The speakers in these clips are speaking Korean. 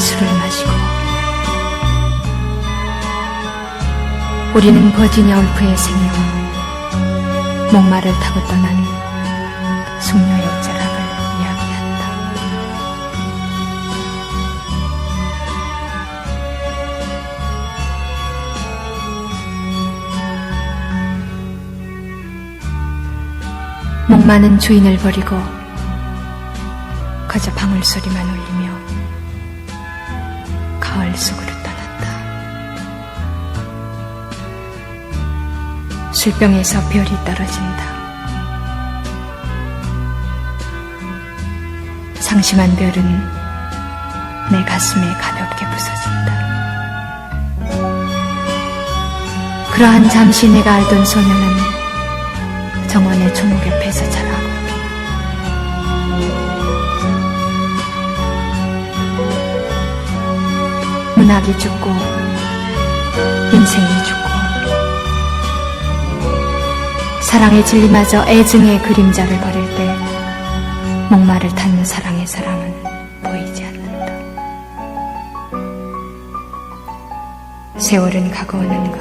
술을 마시고 우리는 버지니아 울프의 생애와 목마를 타고 떠난 숙녀의 자락을 이야기한다. 목마는 주인을 버리고 그저 방울 소리만 울리며 가을 속으로 떠났다. 술병에서 별이 떨어진다. 상심한 별은 내 가슴에 가볍게 부서진다. 그러한 잠시 내가 알던 소녀는 정원의 초목 옆에서 자라 문학이 죽고 인생이 죽고 사랑의 진리마저 애증의 그림자를 버릴 때 목마를 타는 사랑의 사랑은 보이지 않는다. 세월은 가고 오는 것.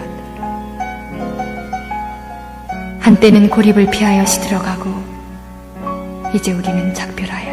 한때는 고립을 피하여 시들어가고 이제 우리는 작별하여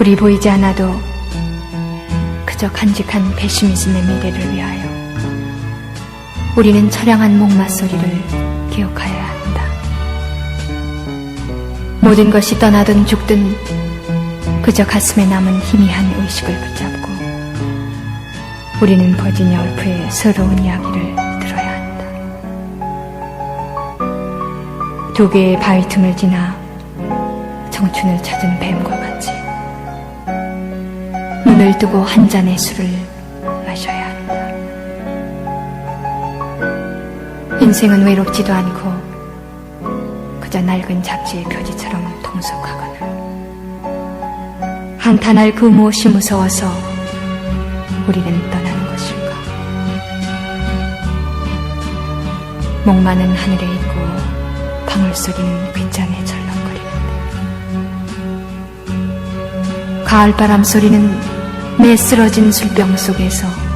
불이 보이지 않아도 그저 간직한 배시미즘의 미래를 위하여 우리는 처량한 목마 소리를 기억하여야 한다. 모든 것이 떠나든 죽든 그저 가슴에 남은 희미한 의식을 붙잡고 우리는 버지니아 울프의 새로운 이야기를 들어야 한다. 두 개의 바위 틈을 지나 청춘을 찾은 뱀과 같이 눈을 뜨고 한 잔의 술을 마셔야 한다. 인생은 외롭지도 않고 그저 낡은 잡지의 표지처럼 통속하거나 한탄할 그 무엇이 무서워서 우리는 떠나는 것일까? 목마는 하늘에 있고 방울소리는 귓장에 절렁거리는데 가을바람 소리는 내 쓰러진 술병 속에서